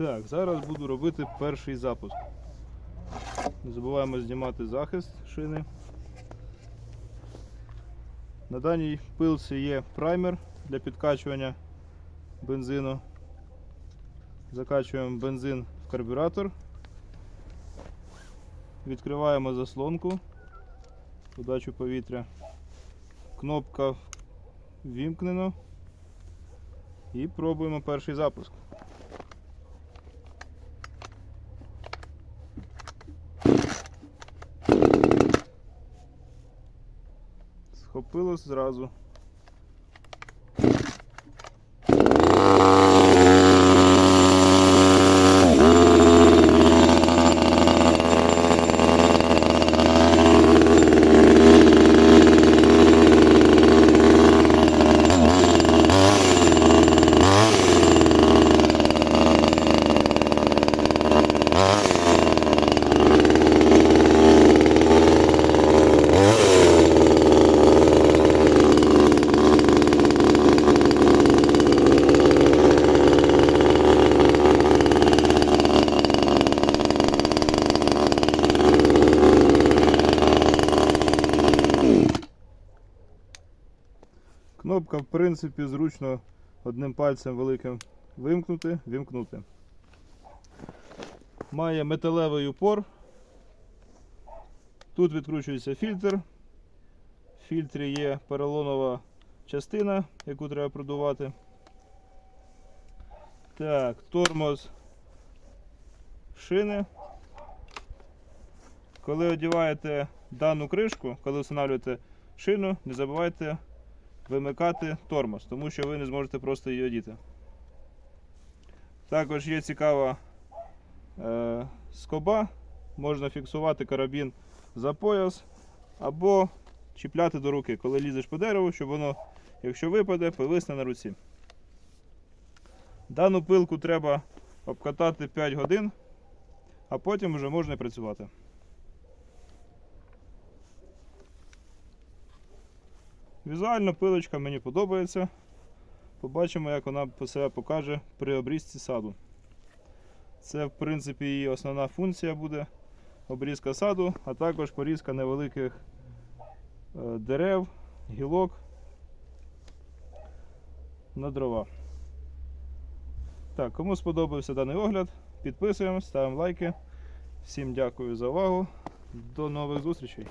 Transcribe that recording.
Так, зараз буду робити перший запуск. Не забуваємо знімати захист шини. На даній пилці є праймер для підкачування бензину. Закачуємо бензин в карбюратор. Відкриваємо заслонку, подачу повітря. Кнопка вімкнено. І пробуємо перший запуск. Схопилось зразу. Кнопка, в принципі, зручно одним пальцем великим вимкнути, вімкнути. Має металевий упор. Тут відкручується фільтр. В фільтрі є поролонова частина, яку треба продувати. Так, тормоз шини. Коли одягаєте дану кришку, коли встановлюєте шину, не забувайте вимикати тормоз, тому що ви не зможете просто її одіти. Також є цікава е, скоба, можна фіксувати карабін за пояс або чіпляти до руки, коли лізеш по дереву, щоб воно, якщо випаде, повисне на руці. Дану пилку треба обкатати 5 годин, а потім вже можна працювати. Візуально пилочка мені подобається. Побачимо, як вона себе покаже при обрізці саду. Це, в принципі, її основна функція буде обрізка саду, а також порізка невеликих е, дерев, гілок на дрова. Так, кому сподобався даний огляд, підписуємось, ставимо лайки. Всім дякую за увагу. До нових зустрічей!